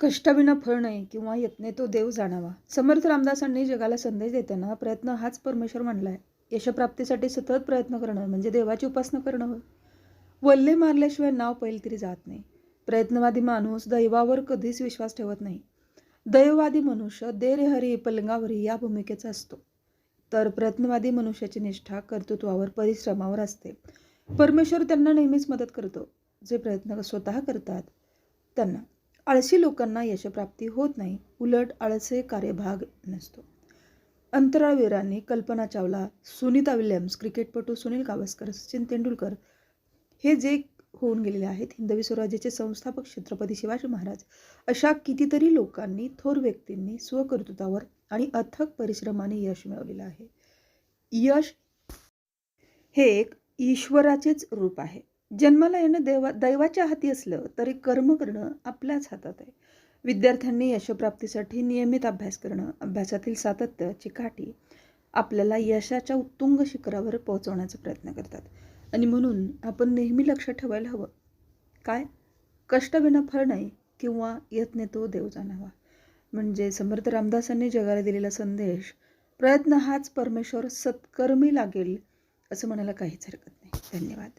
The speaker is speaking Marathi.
कष्टाविना फळ नाही किंवा यत्ने तो देव जाणावा. समर्थ रामदासांनी जगाला संदेश देताना प्रयत्न हाच परमेश्वर मांडला आहे यशप्राप्तीसाठी सतत प्रयत्न करणं म्हणजे देवाची उपासना करणं होय. वल्ले मारल्याशिवाय नाव पहिल तरी जात नाही. प्रयत्नवादी माणूस दैवावर कधीच विश्वास ठेवत नाही. दैववादी मनुष्य देरहरी पलंगावरी या भूमिकेचा असतो. तर प्रयत्नवादी मनुष्याची निष्ठा कर्तृत्वावर परिश्रमावर असते. परमेश्वर त्यांना नेहमीच मदत करतो. जे प्रयत्न स्वतः करतात त्यांना. आळशी लोकांना यशप्राप्ती होत नाही. उलट आळसे कार्यभाग नसतो. अंतराळवीरांनी कल्पना चावला सुनीता विल्यम्स क्रिकेटपटू सुनील गावस्कर सचिन तेंडुलकर हे जे होऊन गेलेले आहेत हिंदवी स्वराज्याचे संस्थापक छत्रपती शिवाजी महाराज अशा कितीतरी लोकांनी थोर व्यक्तींनी स्वकर्तृत्वावर आणि अथक परिश्रमाने यश मिळवलेलं आहे. यश हे एक ईश्वराचेच रूप आहे. जन्माला येणं देवा दैवाच्या हाती असलं तरी कर्म करणं आपल्याच हातात आहे. विद्यार्थ्यांनी यशप्राप्तीसाठी नियमित अभ्यास करणं अभ्यासातील सातत्य चिकाटी आपल्याला यशाच्या उत्तुंग शिखरावर पोहोचवण्याचा प्रयत्न करतात. आणि म्हणून आपण नेहमी लक्ष ठेवायला हवं. काय? कष्टविना फळ नाही किंवा यत्ने तो देव जाणावा. म्हणजे समर्थ रामदासांनी जगाला दिलेला संदेश प्रयत्न हाच परमेश्वर सत्कर्मी लागेल असं म्हणायला काहीच हरकत नाही. धन्यवाद.